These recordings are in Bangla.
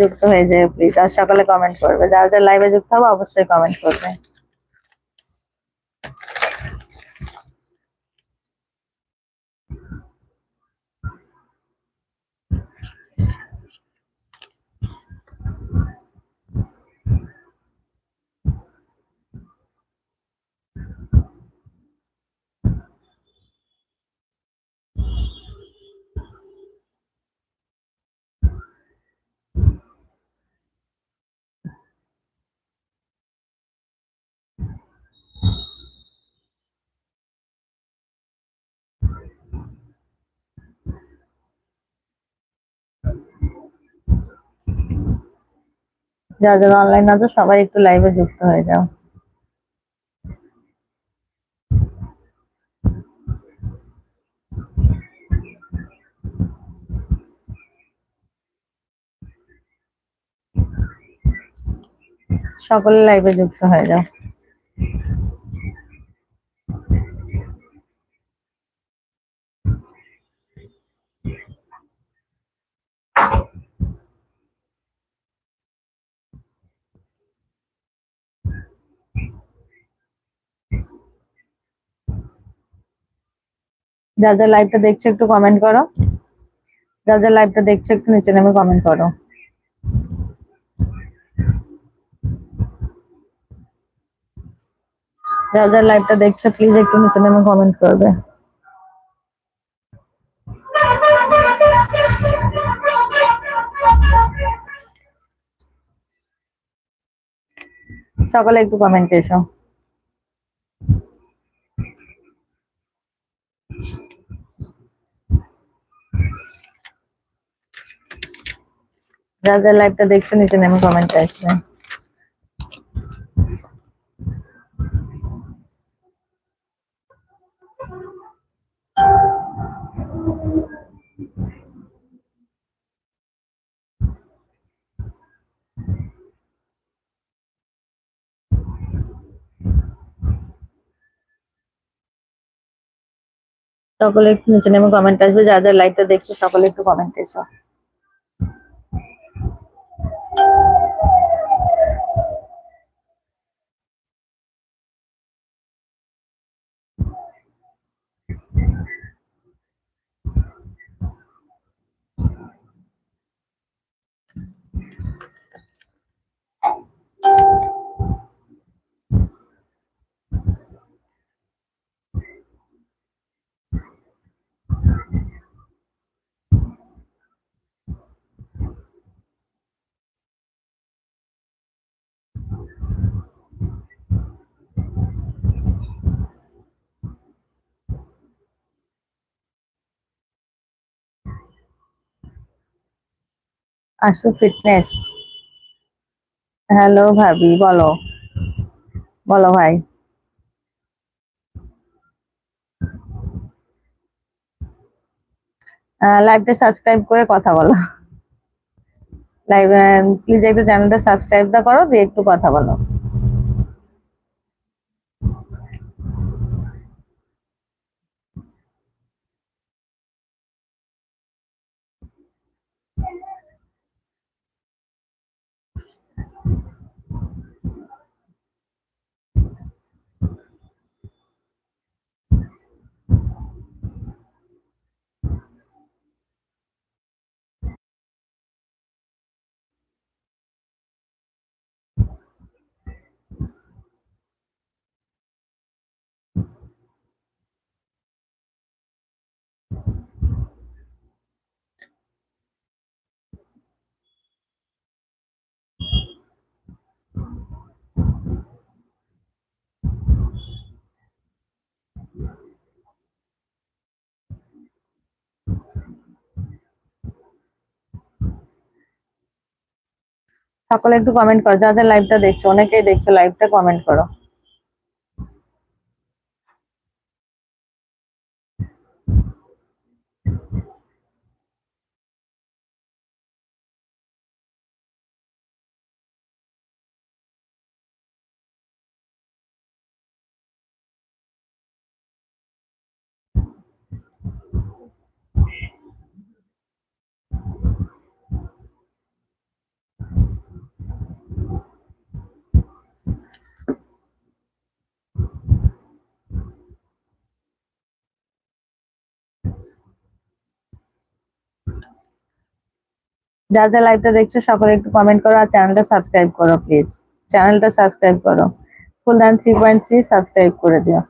যুক্ত হয়ে যায় প্লিজ আর সকালে কমেন্ট করবে। যারা যারা লাইভে যুক্ত হবে, অবশ্যই কমেন্ট করবে। যারা যারা অনলাইন আছো সবাই একটু লাইভে যুক্ত হয়ে যাও। সকলে লাইভে যুক্ত হয়ে যাও। যা যা লাইভটা দেখছ একটু কমেন্ট করো। যা যা লাইভটা দেখছ একটু নিচে নেমে কমেন্ট করো। যা যা লাইভটা দেখছ প্লিজ একটু নিচে নেমে কমেন্ট করবে। সকলে একটু কমেন্টে এসো। যা যা লাইভটা দেখছ নিচে নেমে কমেন্টে আসবে সকলে একটু নিচে নেমে কমেন্ট আসবে যা যা লাইভটা দেখছ সকলে একটু কমেন্ট এসো আশু ফিটনেস হ্যালো ভাবি, বলো। বলো ভাই। লাইভটা সাবস্ক্রাইব করে কথা বলো। লাইভ প্লিজ একটু চ্যানেলটা সাবস্ক্রাইব করো, দিয়ে একটু কথা বলো। সকলে একটু কমেন্ট করো যা যা লাইভটা দেখছ অনেকেই দেখছ লাইভটা কমেন্ট করো। যা যা লাইভটা দেখছ, সকলে একটু কমেন্ট করো আর চ্যানেলটা সাবস্ক্রাইব করো প্লিজ চ্যানেলটা সাবস্ক্রাইব করো। ফুলদান থ্রি পয়েন্ট থ্রি সাবস্ক্রাইব করে দিও।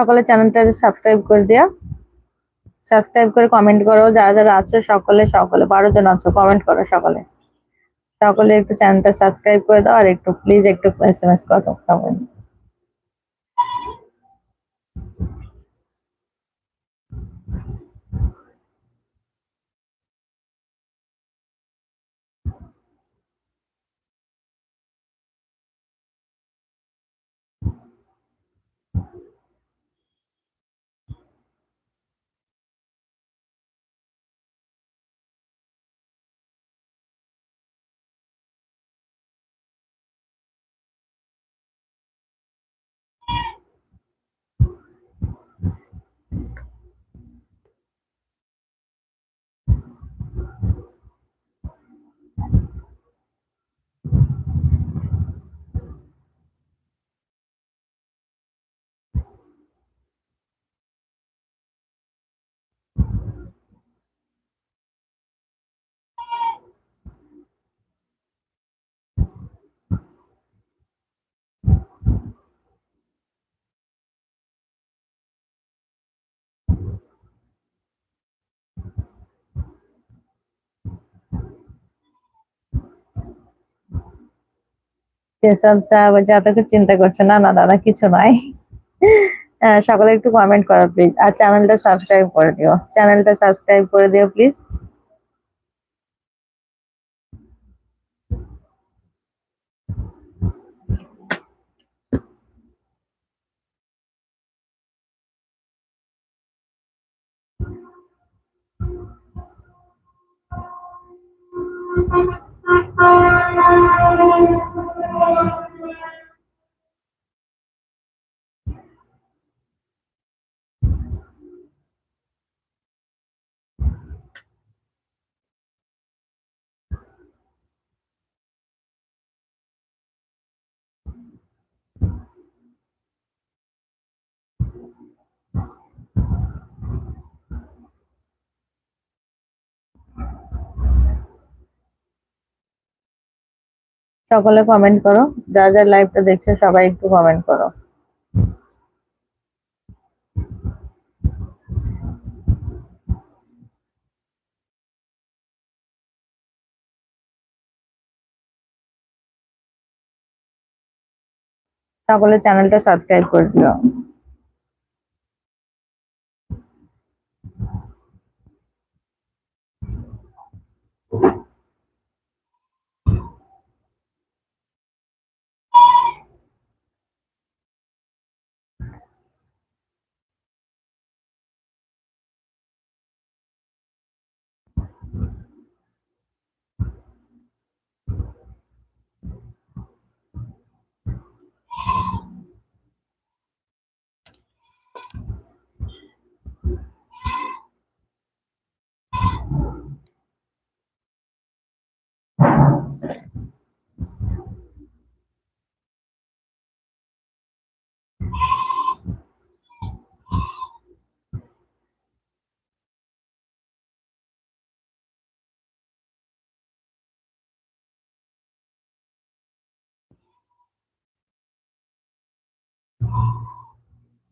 সকলে চ্যানেলটা সাবস্ক্রাইব করে দিও। সাবস্ক্রাইব করে কমেন্ট করো, যারা যারা আছো সকলে সকলে, বারো জন আছো কমেন্ট করো সকলে। সকলে একটু চ্যানেলটা সাবস্ক্রাইব করে দাও আর একটু প্লিজ একটু এস এম এস করো কমেন্ট সেসব সব যা তোকে চিন্তা করছ না না দাদা কিছু আহ, সকলে একটু কমেন্ট করো প্লিজ আর চ্যানেলটা সাবস্ক্রাইব করে দিও। চ্যানেলটা সাবস্ক্রাইব করে দিও প্লিজ সকলে কমেন্ট করো। যা যা লাইভটা দেখছে সবাই একটু কমেন্ট করো। সকলে চ্যানেলটা সাবস্ক্রাইব করে দিও।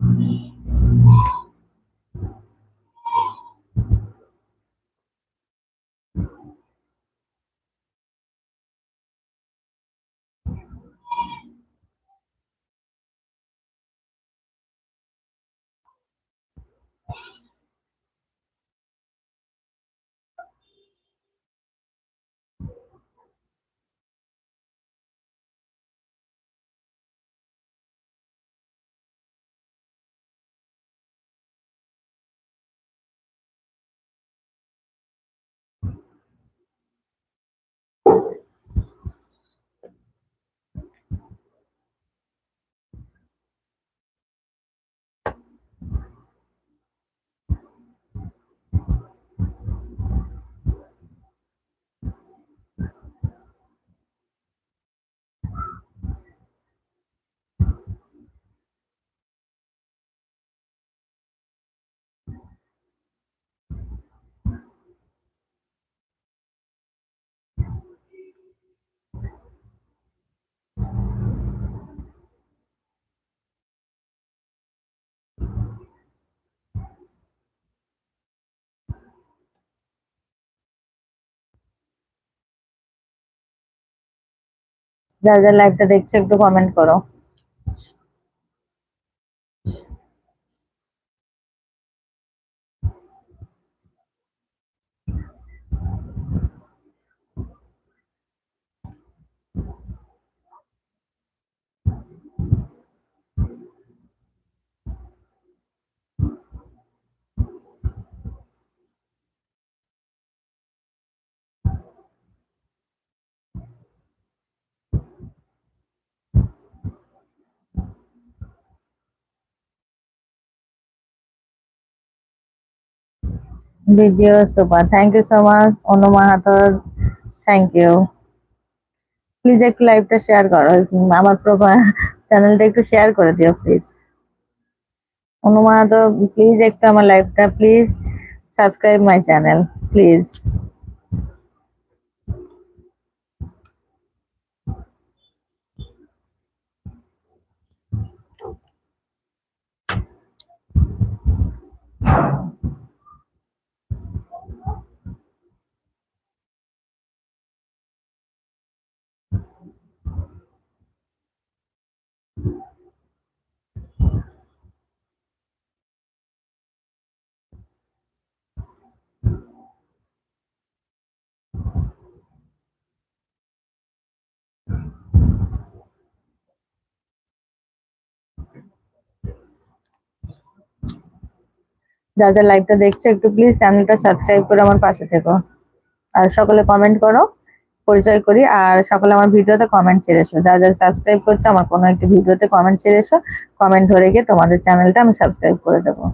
うん যারা যারা লাইভটা দেখছ একটু কমেন্ট করো। Video super thank you so much Anu Mahato thank you please একটু লাইভটা শেয়ার করো। আমার প্রোফাইল চ্যানেলটা একটু শেয়ার করে দিও প্লিজ অনু মাহাতো প্লিজ একটু আমার লাইভটা please subscribe my channel please যা যা লাইভটা দেখছ, একটু প্লিজ চ্যানেলটা সাবস্ক্রাইব করে আমার পাশে থেকো। আর সকলে কমেন্ট করো, পরিচয় করি, আর সকলে আমার ভিডিওতে কমেন্ট ছেড়ে এসো। যা যা সাবস্ক্রাইব করছ, আমার কোনো একটি ভিডিওতে কমেন্ট ছেড়ে এসো কমেন্ট ধরে গিয়ে তোমাদের চ্যানেলটা আমি সাবস্ক্রাইব করে দেবো।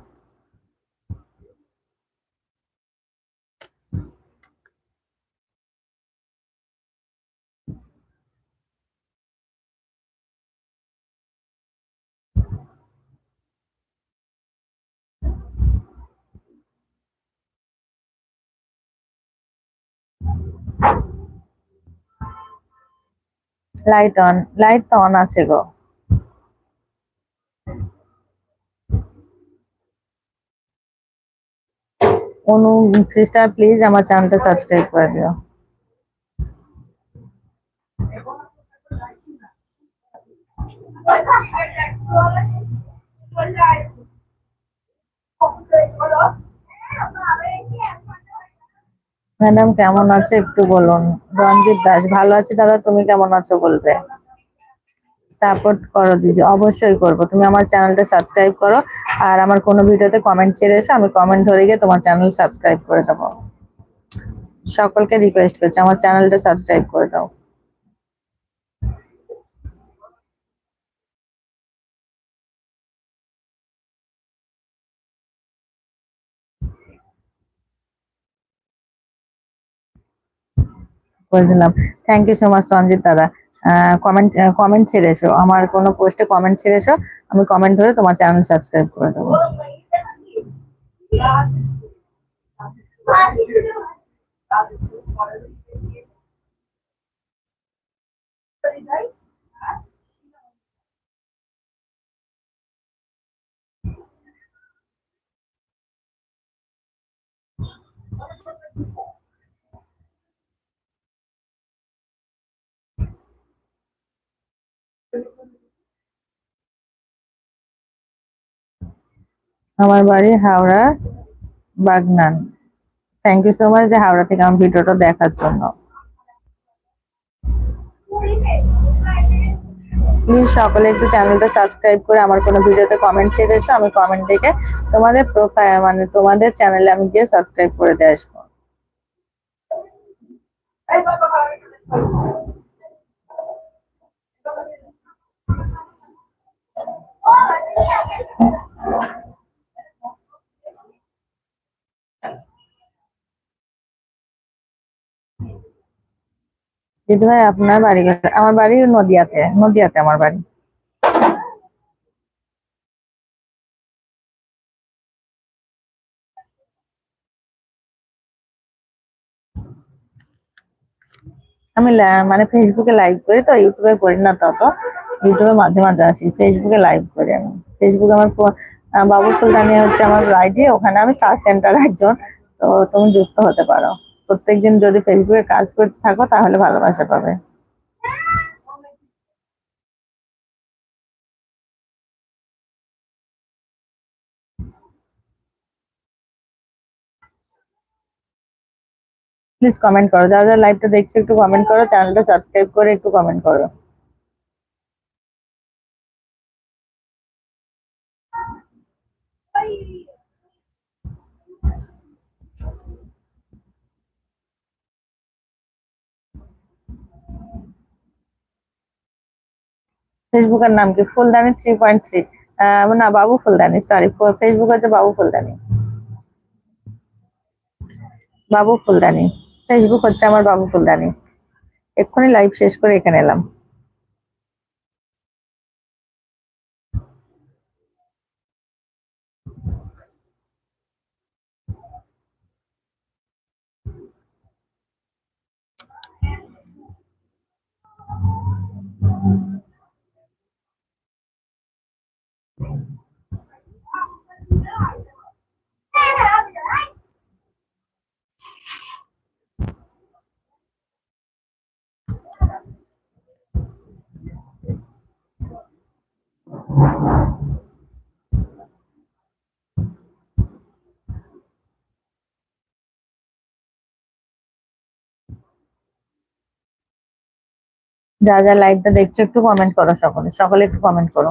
লাইট অন লাইট তো অন আছে গো। অনু সিস্টার প্লিজ আমার চ্যানেলটা সাবস্ক্রাইব করে দিও। ম্যাডাম কেমন আছো একটু বলুন? রঞ্জিত দাস, ভালো আছি দাদা, তুমি কেমন আছো বলবে? সাপোর্ট করো দিদি, অবশ্যই করব। তুমি আমার চ্যানেলটা সাবস্ক্রাইব করো, আর আমার কোনো ভিডিওতে কমেন্ট ছেড়ে এসো, আমি কমেন্ট ধরে গিয়ে তোমার চ্যানেল সাবস্ক্রাইব করে দেবো। সকলকে রিকোয়েস্ট করছি, আমার চ্যানেলটা সাবস্ক্রাইব করে দাও। করে দিলাম। Thank you so much Ranjit দাদা। কমেন্ট কমেন্ট ছেড়ে এসো। আমার কোনো পোস্টে কমেন্ট ছেড়ে এসো। আমি কমেন্ট ধরে তোমার চ্যানেল সাবস্ক্রাইব করে দেবো। আমার বাড়ি Howrah Bagnan. Thank you so much যে হাওড়া থেকে আমার ভিডিওটা দেখার জন্য। প্লিজ সকলে একটু চ্যানেলটা সাবস্ক্রাইব করে আমার কোনো ভিডিওতে কমেন্ট ছেড়ে এসো, আমি কমেন্ট দেখে তোমাদের প্রোফাইল মানে তোমাদের চ্যানেলে আমি গিয়ে সাবস্ক্রাইব করে দিয়ে আসব। দিদি ভাই, আপনার বাড়ি? আমার বাড়ি নদিয়াতে নদিয়াতে আমার বাড়ি। আমি মানে ফেসবুকে লাইভ করি তো ইউটিউবে করি না তত ইউটিউবে মাঝে মাঝে আসি। ফেসবুকে লাইভ করি আমি। ফেসবুকে আমার বাবু ফুলদানি হচ্ছে আমার আইডি ওখানে আমি স্টার সেন্টার একজন। তো তুমি যুক্ত হতে পারো। প্রত্যেকদিন যদি ফেসবুকে কাজ করতে থাকো, তাহলে ভালোবাসা পাবে। প্লিজ কমেন্ট করো। যা যা লাইভটা দেখছ, একটু কমেন্ট করো। চ্যানেলটা সাবস্ক্রাইব করে একটু কমেন্ট করো। Bye. ফেসবুকের নাম কি? ফুলদানি থ্রি পয়েন্ট থ্রি না, বাবু ফুলদানি সরি ফেসবুক হচ্ছে বাবু ফুলদানি। বাবু ফুলদানি। ফেসবুক হচ্ছে আমার বাবু ফুলদানি। এক্ষুনি লাইভ শেষ করে এখানে এলাম। যা যা লাইভটা দেখছ একটু কমেন্ট করো সকলে সকলে একটু কমেন্ট করো।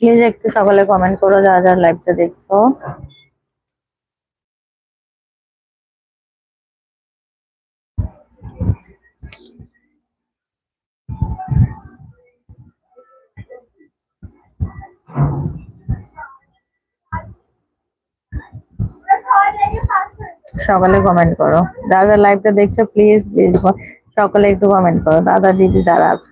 প্লিজ একটু সকালে কমেন্ট করো যারা যারা লাইভটা দেখছ। সকালে কমেন্ট করো। যারা লাইভটা দেখছ প্লিজ প্লিজ সকলে একটু কমেন্ট করো। দাদা, দিদি যারা আছে।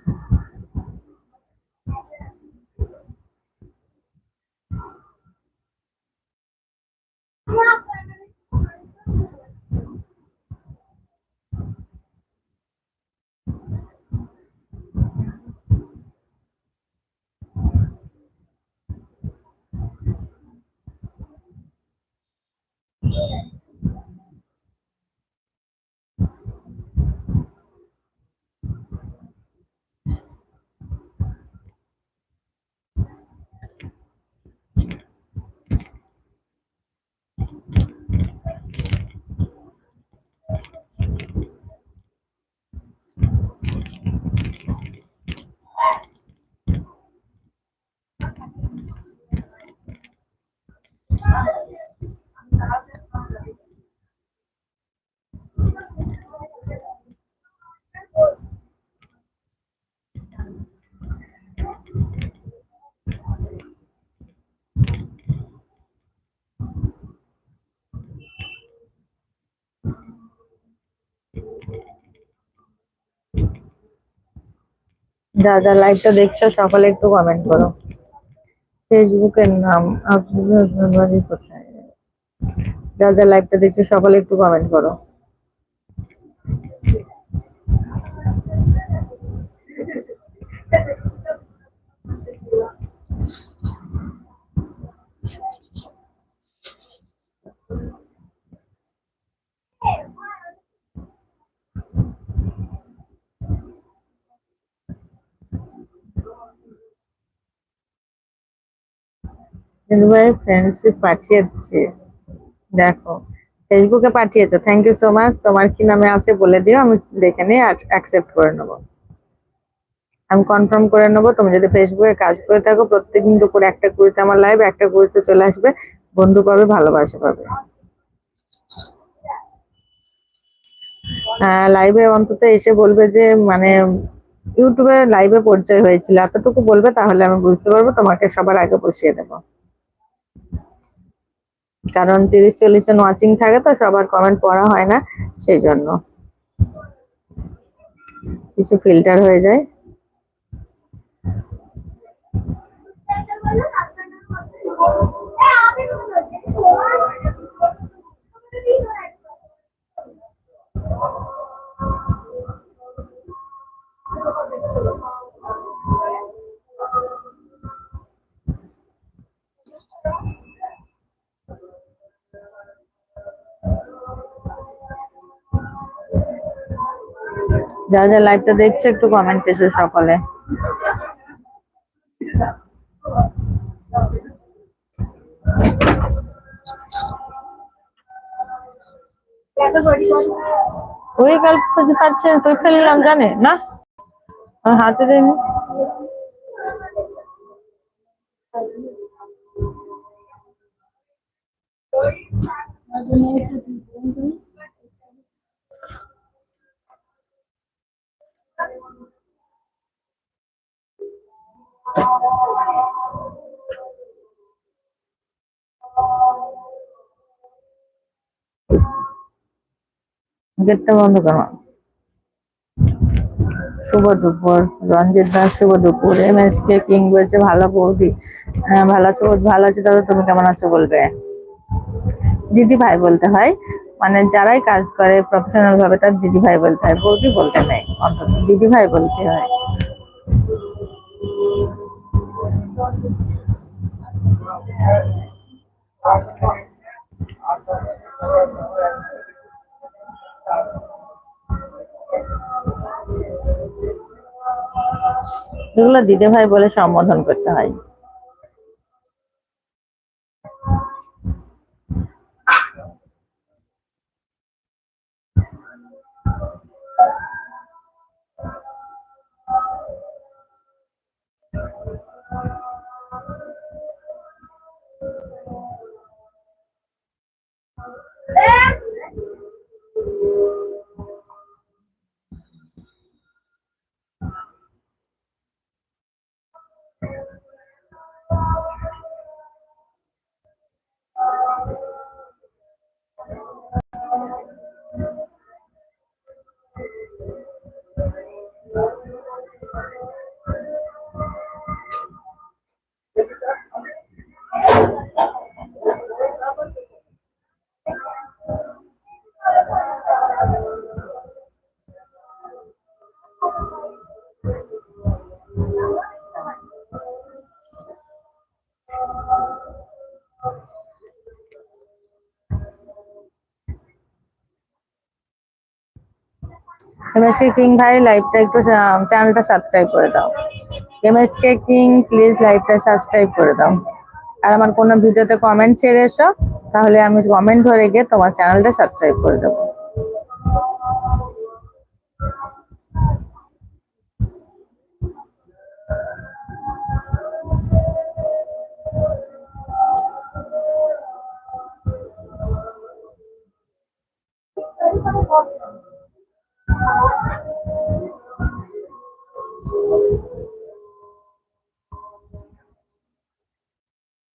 যা যা লাইভটা দেখছ, সকালে একটু কমেন্ট করো। ফেসবুকের নাম আপনি কোথায়? যা যা লাইভটা দেখছ, সকালে একটু কমেন্ট করো। ভাই ফ্রেন্ডশিপ পাঠিয়েছে। দেখো ফেসবুকে পাঠিয়েছো। থ্যাংক ইউ সো মাচ তোমার কি নামে আছে বলে দিও, আমি দেখে নিয়ে অ্যাকসেপ্ট করে নেব। আমি কনফার্ম করে নেব, তুমি যদি ফেসবুকে কাজ করে থাকো, প্রত্যেকদিন দুপুর একটা কুড়িতে আমার লাইভ একটা কুড়িতে চলে আসবে। বন্ধু পাবে, ভালোবাসা পাবে। লাইভে অন্তত এসে বলবে যে মানে ইউটিউবে লাইভে পরিচয় হয়েছিল। এতটুকু বলবে, তাহলে আমি বুঝতে পারব, তোমাকে সবার আগে বসিয়ে দেব। কারণ তিরিশ, চল্লিশ জন ওয়াচিং থাকে তো সবার কমেন্ট পড়া হয় না, সেই জন্য। কিছু ফিল্টার হয়ে যায়। যারা যারা লাইভটা দেখছে, একটু কমেন্ট এসে সকলে। ওই গল্প খুঁজে পাচ্ছে তুই ফেললাম জানে, না? হাতে দেয়নি। গেটটা বন্ধ করো। শুভ দুপুর রঞ্জিত দাস শুভ দুপুর। এম এস কে কিং বলছে ভালো বৌদি। হ্যাঁ, ভালো আছো ভালো আছি। দাদা তুমি কেমন আছো বলবে? দিদি ভাই বলতে হয় মানে যারাই কাজ করে প্রফেশনাল ভাবে তার দিদি ভাই বলতে হয় বৌদি বলতে নেই অন্তত দিদি ভাই বলতে হয়। এগুলো দিদিভাই বলে সম্বোধন করতে হয়। এমএসকে কিং ভাই লাইভটা একটু চ্যানেলটা সাবস্ক্রাইব করে দাও। এমএসকে কিং প্লিজ লাইভটা সাবস্ক্রাইব করে দাও। আর আমার কোনো ভিডিওতে কমেন্ট ছেড়ে এসো, তাহলে আমি কমেন্ট ধরে গিয়ে তোমার চ্যানেলটা সাবস্ক্রাইব করে দেবো।